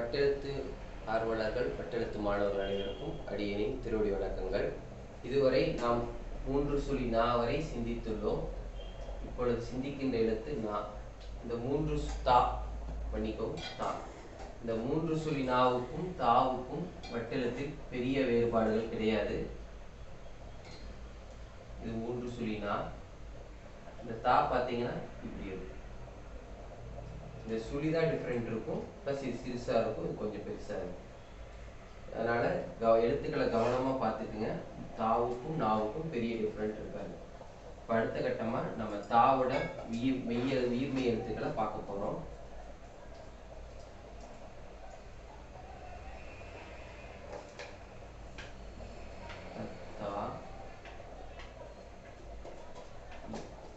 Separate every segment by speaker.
Speaker 1: பட்டெழுத்து ஆர்வலர்கள் பட்டெழுத்து மாணவர்கள் அனைவருக்கும் அடியனின் திருவடி வணக்கங்கள். இதுவரை நாம் மூன்று சுழி நா வரை சிந்தித்துள்ளோம். இப்பொழுது சிந்திக்கின்ற எழுத்து நா. இந்த மூன்று தா மன்னிக்கவும் தா. இந்த மூன்று சுழி நாவுக்கும் தாவுக்கும் வட்டெழுத்தில் பெரிய வேறுபாடுகள் கிடையாது. இது மூன்று சுழி நா. இந்த தா பார்த்தீங்கன்னா இப்படி இருக்கும். இந்த சுழி தான் டிஃப்ரெண்ட் இருக்கும். ப்ளஸ் இது சிறுசாக இருக்கும். இது கொஞ்சம் பெருசாக இருக்கும். அதனால் கவ எழுத்துக்களை கவனமாக பார்த்துக்குங்க. தாவுக்கும் நாவுக்கும் பெரிய டிஃப்ரெண்ட் இருக்காது. இப்போ அடுத்த கட்டமாக நம்ம தாவோட உயிர் மெய்ய உயிர்மெய் எழுத்துக்களை பார்க்க போகிறோம் தா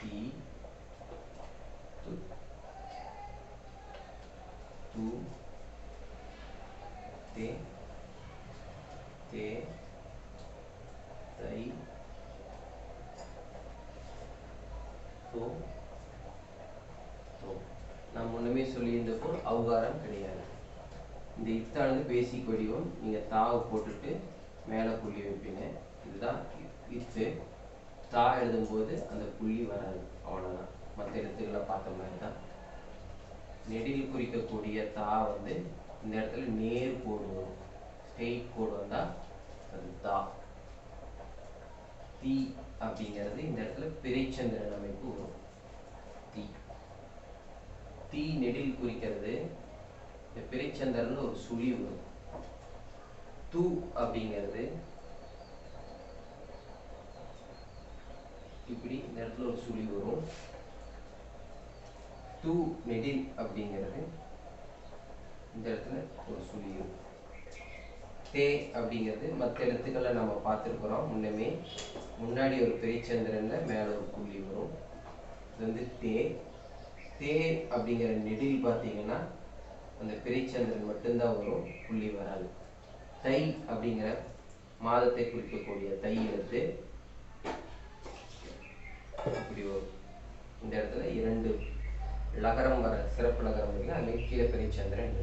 Speaker 1: தி து து தே தே தை. தோ. தோ. நான் முன்னமே சொல்லியிருந்தப்போ அவுகாரம் கிடையாது. இந்த இத்தானது பேசிக் வடிவம் நீங்கள் தாவை போட்டுட்டு மேலே புள்ளி வைப்பீங்க. இதுதான் இத்து. தா எழுதும்போது அந்த புள்ளி வராது. அவ்வளோதான் மற்ற எழுத்துக்களை பார்த்த மாதிரி தான். நெடில் குறிக்கக்கூடிய தா வந்து இந்த இடத்துல நேர் போடுவோம். ஸ்ட்ரெயிட் கோடு வந்தால் அது தா தீ அப்படிங்கிறது இந்த இடத்துல பிறைச்சந்திரன் அமைப்பு வரும். தீ தீ நெடில் குறிக்கிறது இந்த பிறைச்சந்திரன் ஒரு சுழி வரும். தூ அப்படிங்கிறது இப்படி இந்த இடத்துல ஒரு சுழி வரும். தூ நெடில் அப்படிங்கிறது இந்த இடத்துல ஒரு சுழி இருக்கும் தே அப்படிங்கிறது மற்ற எழுத்துக்களை நம்ம பார்த்துருக்குறோம். முன்னமே முன்னாடி ஒரு பெரியச்சந்திரனில் மேலே ஒரு புள்ளி வரும். இது வந்து தே. தே அப்படிங்கிற நெடில் பார்த்தீங்கன்னா அந்த பெரியச்சந்திரன் மட்டும்தான் வரும் புள்ளி வராது. தை அப்படிங்கிற மாதத்தை குறிக்கக்கூடிய தை எழுத்து இப்படி வரும். இந்த இடத்துல இரண்டு லகரம் வர சிறப்பு லகரம் இல்லை அதுல கீழே பெரியச்சந்திரன்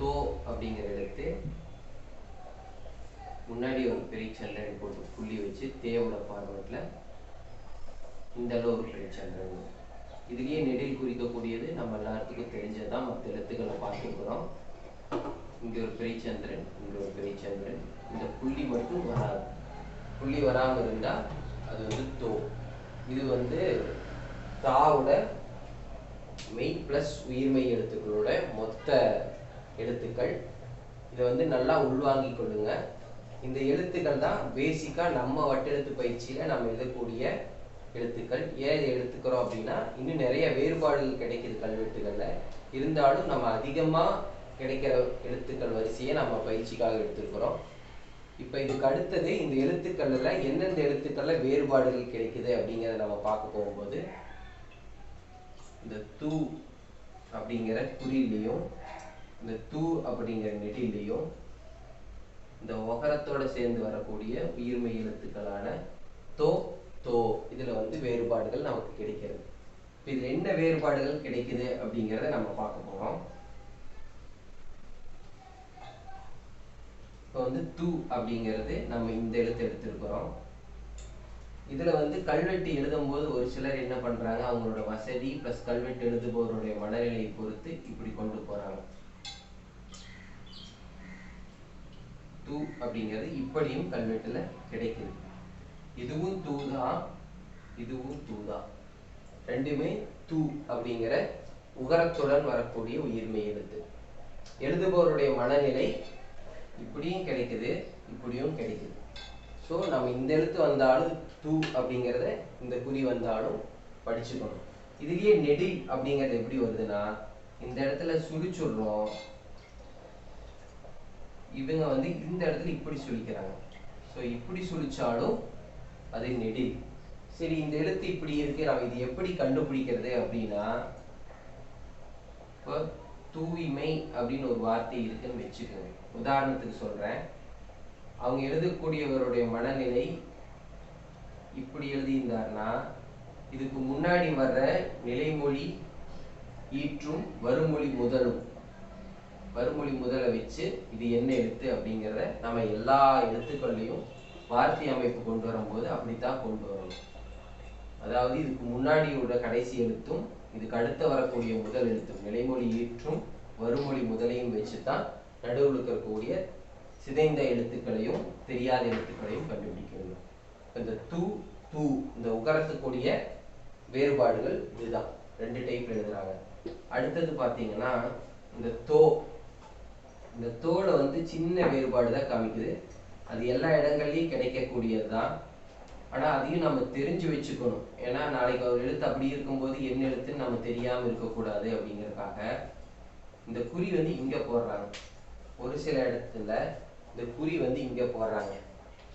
Speaker 1: தோ அப்படிங்கிற எழுத்து முன்னாடி ஒரு பிறைச்சந்திரன் போட்டு புள்ளி வச்சு தேவோட ஃபார்மேட்ல இந்த அளவு ஒரு பெரிய சந்திரன் இதுலேயே நெடில் குறிக்கக்கூடியது நம்ம எல்லாத்துக்கும் தெரிஞ்சதான் மற்ற எழுத்துக்களை பார்த்துக்கிறோம். இங்கே ஒரு பிரைச்சந்திரன் இங்கே ஒரு பிறைச்சந்திரன் இந்த புள்ளி மட்டும் வராது. புள்ளி வராமல் இருந்தால் அது வந்து தோ. இது வந்து தாவோட மெய் பிளஸ் உயிர்மெய் எழுத்துக்களோட மொத்த எழுத்துக்கள். இதை வந்து நல்லா உள்வாங்கிக் கொள்ளுங்கள் இந்த எழுத்துக்கள் தான் பேசிக்காக நம்ம வட்டெழுத்து பயிற்சியில் நம்ம எழுதக்கூடிய எழுத்துக்கள். ஏன் இதை எடுத்துக்கிறோம் அப்படின்னா இன்னும் நிறைய வேறுபாடுகள் கிடைக்கிது கல்வெட்டுகளில். இருந்தாலும் நம்ம அதிகமாக கிடைக்கிற எழுத்துக்கள் வரிசையை நம்ம பயிற்சிக்காக எடுத்திருக்கிறோம். இப்போ இதுக்கு அடுத்தது இந்த எழுத்துக்களில் எந்தெந்த எழுத்துக்களில் வேறுபாடுகள் கிடைக்குது அப்படிங்கிறத நம்ம பார்க்க போகும்போது இந்த தூ அப்படிங்கிற குறிலையும் இந்த தூ அப்படிங்கிற நெடிலையும் இந்த ஒகரத்தோட சேர்ந்து வரக்கூடிய உயிர்மை எழுத்துக்களான தோ தோ இதுல வந்து வேறுபாடுகள் நமக்கு கிடைக்கிறது. இப்ப இதுல என்ன வேறுபாடுகள் கிடைக்குது அப்படிங்கிறத நம்ம பார்க்க போறோம். இப்போ வந்து தூ அப்படிங்கிறது நம்ம இந்த எழுத்து எடுத்திருக்கிறோம். இதுல வந்து கல்வெட்டு எழுதும்போது ஒரு சிலர் என்ன பண்றாங்க அவங்களோட வசதி பிளஸ் கல்வெட்டு எழுதுபவருடைய மனநிலையை பொறுத்து இப்படி கொண்டு போறாங்க. தூ அப்படிங்கிறது இப்படியும் கல்வெட்டுல கிடைக்குது. இதுவும் தூதான் இதுவும் தூதான் ரெண்டுமே தூ அப்படிங்கிற உகரத்துடன் வரக்கூடிய உயிர்மை எழுத்து எழுதுபவருடைய மனநிலை இப்படியும் கிடைக்குது இப்படியும் கிடைக்குது. ஸோ நம்ம இந்த எழுத்து வந்தாலும் தூ அப்படிங்கிறத இந்த குறி வந்தாலும் படிச்சுக்கணும். இதுலயே நெடில் அப்படிங்கிறது எப்படி வருதுன்னா இந்த இடத்துல சுழிச்சுடுறோம் இவங்க வந்து இந்த இடத்துல இப்படி சொல்லிக்கிறாங்க. ஸோ இப்படி சுழிச்சாலும் அது நெடில். சரி இந்த எழுத்து இப்படி இருக்கு நம்ம இது எப்படி கண்டுபிடிக்கிறது அப்படின்னா இப்போ தூய்மை அப்படின்னு ஒரு வார்த்தை இருக்குன்னு வச்சுக்கோங்க. உதாரணத்துக்கு சொல்றேன். அவங்க எழுதக்கூடியவருடைய மனநிலை இப்படி எழுதியிருந்தாருன்னா இதுக்கு முன்னாடி வர்ற நிலைமொழி ஈற்றும் வருமொழி முதலும். வறுமொழி முதலை வச்சு இது என்ன எழுத்து அப்படிங்கிறத நம்ம எல்லா எழுத்துக்கள்லையும் வார்த்தை அமைப்பு கொண்டு வரும்போது அப்படித்தான் கொண்டு வரணும். அதாவது இதுக்கு முன்னாடி உள்ள கடைசி எழுத்தும் இதுக்கு அடுத்து வரக்கூடிய முதல் எழுத்தும் நிலைமொழி ஈற்றும் வறுமொழி முதலையும் வச்சு தான் நடுவில் இருக்கக்கூடிய சிதைந்த எழுத்துக்களையும் தெரியாத எழுத்துக்களையும் கண்டுபிடிக்க வேண்டும் இந்த தூ தூ இந்த உகரத்துக்கூடிய வேறுபாடுகள் இதுதான். ரெண்டு டைப் எழுதுறாங்க. அடுத்தது பார்த்தீங்கன்னா இந்த தோ இந்த தோலை வந்து சின்ன வேறுபாடு தான் காமிக்குது. அது எல்லா இடங்கள்லையும் கிடைக்கக்கூடியது தான் ஆனால் அதையும் நம்ம தெரிஞ்சு வச்சுக்கணும். ஏன்னா நாளைக்கு ஒரு எழுத்து அப்படி இருக்கும்போது என்ன எழுத்துன்னு நம்ம தெரியாமல் இருக்கக்கூடாது அப்படிங்கிறதுக்காக இந்த குறி வந்து இங்கே போடுறாங்க. ஒரு சில இடத்துல இந்த குறி வந்து இங்கே போடுறாங்க.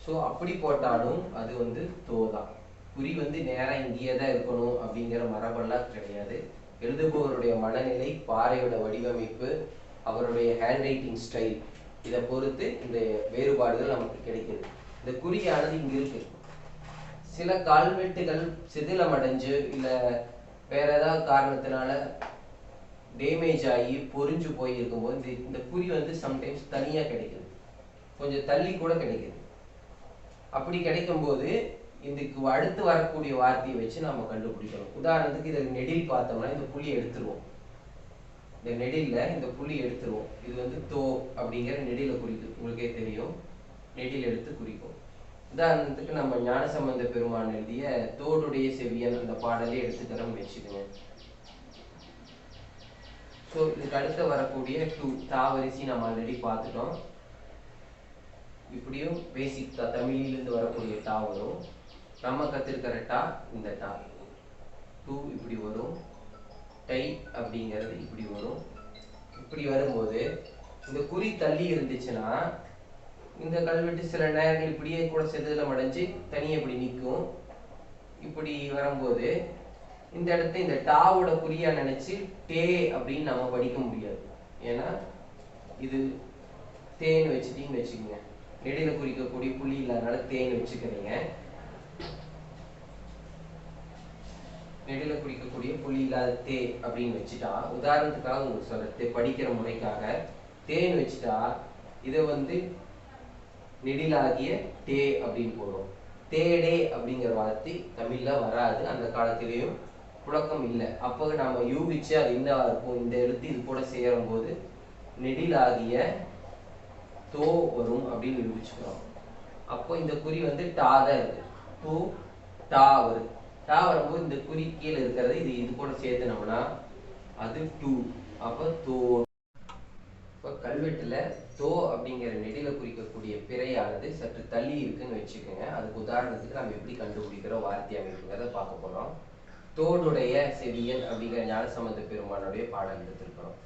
Speaker 1: ஸோ அப்படி போட்டாலும் அது வந்து தோ தான் குறி வந்து நேராக இங்கேயே தான் இருக்கணும் அப்படிங்கிற மரபெல்லாம் கிடையாது. எழுதுபவருடைய மனநிலை பாறையோட வடிவமைப்பு அவருடைய ஹேண்ட் ரைட்டிங் ஸ்டைல் இதை பொறுத்து இந்த வேறுபாடுகள் நமக்கு கிடைக்குது இந்த குறியானது இங்க இருக்கு. சில கால்வெட்டுகள் சிதிலம் அடைஞ்சு வேற ஏதாவது காரணத்தினால டேமேஜ் ஆகி பொறிஞ்சு போய் இருக்கும்போது இந்த இந்த குறி வந்து சம்டைம்ஸ் தனியா கிடைக்குது. கொஞ்சம் தள்ளி கூட கிடைக்குது. அப்படி கிடைக்கும்போது இதுக்கு அடுத்து வரக்கூடிய வார்த்தையை வச்சு நம்ம கண்டுபிடிக்கணும். உதாரணத்துக்கு இதை நெடில் பார்த்தோம்னா இந்த புள்ளி எடுத்துருவோம். இந்த நெடில்ல இந்த புள்ளி எடுத்துருவோம். இது வந்து தோ அப்படிங்கிற நெடில குறிக்கும் உங்களுக்கே தெரியும். நெடில் எடுத்து குறிக்கும். உதாரணத்துக்கு நம்ம ஞானசம்பந்த பெருமான் எழுதிய தோடுடைய செவியன் அந்த பாடலே எடுத்துக்கிறோம் வச்சுக்கோங்க. ஸோ இதுக்கு அடுத்து வரக்கூடிய டூ தாவரிசி நம்ம ஆல்ரெடி பார்த்துட்டோம். இப்படியும் பேசிக் தமிழிலிருந்து வரக்கூடிய டா வரும். நம்ம கத்திருக்கிற டா இந்த டா டூ இப்படி வரும். டை அப்படிங்கிறது இப்படி வரும். இப்படி வரும்போது இந்த குறி தள்ளி இருந்துச்சுன்னா இந்த கல்வெட்டு சில நேரங்கள் இப்படியே கூட செதுலம் அடைஞ்சு தனியாக இப்படி நிற்கும். இப்படி வரும்போது இந்த இடத்த இந்த டாவோட குறியா நினைச்சு டே அப்படின்னு நம்ம படிக்க முடியாது. ஏன்னா இது தேன்னு வச்சுட்டீங்கன்னு வச்சுக்கோங்க. நெடில குறிக்கக்கூடிய புள்ளி இல்லாதனால தேன்னு வச்சுக்கிறீங்க நெடில குறிக்கக்கூடிய புள்ளி இல்லாத தே அப்படின்னு வச்சுட்டா உதாரணத்துக்காக உங்களுக்கு சொல்றது படிக்கிற முறைக்காக. தேன் வச்சுட்டா இதை வந்து நெடிலாகிய டே அப்படின்னு போடுவோம் தேடே அப்படிங்கிற வார்த்தை தமிழ்ல வராது அந்த காலத்திலையும் புழக்கம் இல்லை. அப்போ நாம யூகிச்சு அது என்னவா இருக்கும் இந்த எழுத்து இது கூட சேரும் போது நெடிலாகிய தோ வரும் அப்படின்னு யூகிச்சுக்கிறோம். அப்போ இந்த குறி வந்து டா தான் இருக்கு. டூ டா வருது டா வரும்போது இந்த குறி கீழே இருக்கிறது. இது இது கூட சேர்த்துனோம்னா அது டூ அப்போ தோ. இப்போ கல்வெட்டில் தோ அப்படிங்கிற நெடில குறிக்கக்கூடிய பிறையானது சற்று தள்ளி இருக்குன்னு வச்சுக்கோங்க. அதுக்கு உதாரணத்துக்கு நம்ம எப்படி கண்டுபிடிக்கிற வார்த்தை அமைப்புங்கிறத பார்க்க போகிறோம் தோடுடைய செவியன் அப்படிங்கிற ஞானசம்பந்த பெருமானுடைய பாடல் எடுத்திருக்கிறோம்.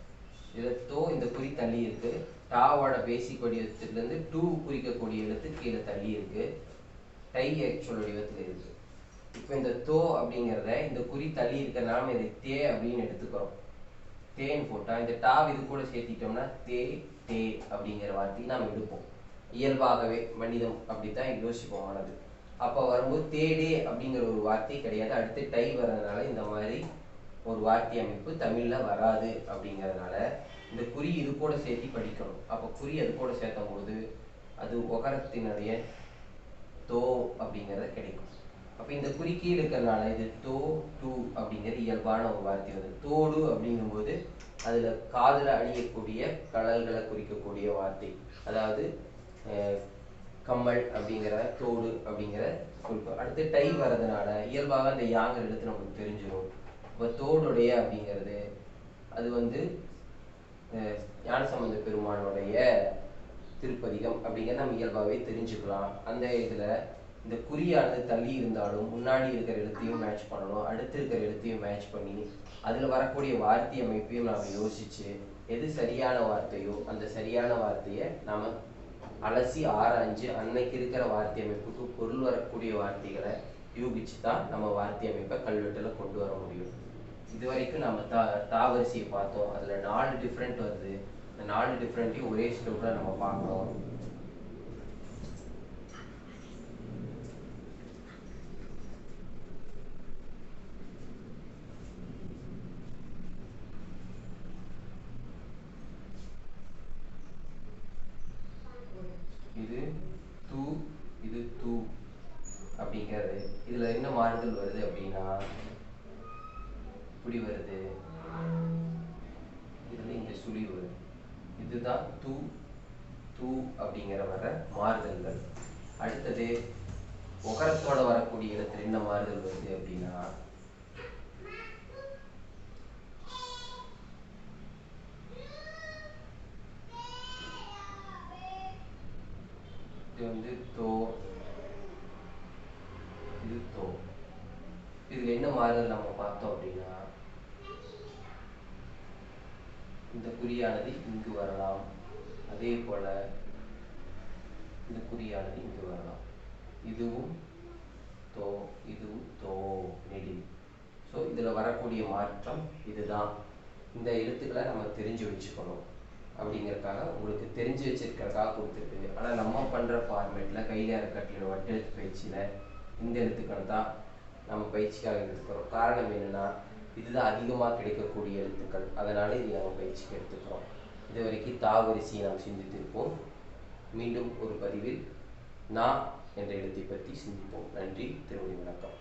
Speaker 1: இதில் தோ இந்த குறி தள்ளி இருக்கு. டாவோட பேசிக் வடிவத்திலிருந்து டூ குறிக்கக்கூடிய எழுத்து கீழே தள்ளி இருக்கு. டை ஆக்சுவல் வடிவத்தில் இருக்குது இப்போ இந்த தோ அப்படிங்கிறத இந்த குறி தள்ளி இருக்கிறனால நம்ம இதை தே அப்படின்னு எடுத்துக்கிறோம். தேன் போட்டா இந்த டாவ் இது கூட சேர்த்திட்டோம்னா தே தே அப்படிங்கிற வார்த்தையை நாம் எடுப்போம். இயல்பாகவே மனிதம் அப்படித்தான் யோசிப்போம் ஆனது அப்போ வரும்போது தேடே அப்படிங்கிற ஒரு வார்த்தை கிடையாது. அடுத்து டை வர்றதுனால இந்த மாதிரி ஒரு வார்த்தை அமைப்பு தமிழ்ல வராது அப்படிங்கிறதுனால இந்த குறி இது கூட சேர்த்து படிக்கணும். அப்போ குறி அது கூட சேர்த்தும் போது அது உகரத்தினுடைய தோ அப்படிங்கிறது கிடைக்கும். அப்போ இந்த குறி இருக்கிறதுனால இது தோ டூ அப்படிங்கிற இயல்பான ஒரு வார்த்தை. வருது தோடு அப்படிங்கும்போது அதுல காதில் அணியக்கூடிய கடல்களை குறிக்கக்கூடிய வார்த்தை. அதாவது கம்மல் அப்படிங்கிற தோடு அப்படிங்கிற குறிப்பு. அடுத்து டை வர்றதுனால இயல்பாக அந்த யாங்கர் எடுத்து நமக்கு தெரிஞ்சிடும் இப்போ தோடுடைய அப்படிங்கிறது அது வந்து ஞான ஞானசம்பந்த பெருமானுடைய திருப்பதிகம் அப்படிங்கிறத நம்ம இயல்பாகவே தெரிஞ்சுக்கலாம். அந்த இதுல இந்த குறியானது தள்ளி இருந்தாலும் முன்னாடி இருக்கிற எழுத்தையும் மேட்ச் பண்ணணும் அடுத்து இருக்கிற எழுத்தையும் மேட்ச் பண்ணி அதில் வரக்கூடிய வார்த்தை அமைப்பையும் நாம் யோசிச்சு எது சரியான வார்த்தையோ அந்த சரியான வார்த்தையை நாம் அலசி ஆராய்ஞ்சு அன்னைக்கு இருக்கிற வார்த்தை அமைப்புக்கு பொருள் வரக்கூடிய வார்த்தைகளை யூகிச்சு தான் நம்ம வார்த்தை அமைப்பை கல்வெட்டில் கொண்டு வர முடியும். இது வரைக்கும் நம்ம தா தாவரிசையை பார்த்தோம். அதில் நாலு டிஃப்ரெண்ட் வருது. இந்த நாலு டிஃப்ரெண்ட்டையும் ஒரே ஸ்டோரில் நம்ம பார்க்கணும் சுழி வருது இதுதான் தூ தூ அப்படிங்கிற வர மாறுதல்கள் அடுத்தது உகரத்தோட வரக்கூடிய இடத்துல என்ன மாறுதல் வருது அப்படின்னா? இது வந்து தோ. இது தோ. இதுல என்ன மாறுதல் நம்ம பார்த்தோம் அப்படின்னா இந்த குறியானது இங்கு வரலாம். அதே போல இந்த குறியானது இங்கு வரலாம். இதுவும் தோ இது தோ நெடி ஸோ இதில் வரக்கூடிய மாற்றம் இதுதான். இந்த எழுத்துக்களை நம்ம தெரிஞ்சு வச்சுக்கணும். அப்படிங்கிறக்காக உங்களுக்கு தெரிஞ்சு வச்சிருக்கிறதுக்காக கொடுத்துருக்கு. ஆனால் நம்ம பண்ணுற ஃபார்மேட்டில் கையில் அறக்கட்டளை வட்டெழுத்து பயிற்சியில் இந்த எழுத்துக்கள் தான் நம்ம பயிற்சிக்காக எடுத்துக்கிறோம். காரணம் என்னென்னா இதுதான் அதிகமாக கிடைக்கக்கூடிய எழுத்துக்கள். அதனால் இது நம்ம பயிற்சிக்கு எடுத்துக்கிறோம். இது வரைக்கும் தாவரிசையை நாம் சிந்தித்திருப்போம். மீண்டும் ஒரு பதிவில் நான் என்ற எழுத்தை பற்றி சிந்திப்போம் நன்றி திருமணி வணக்கம்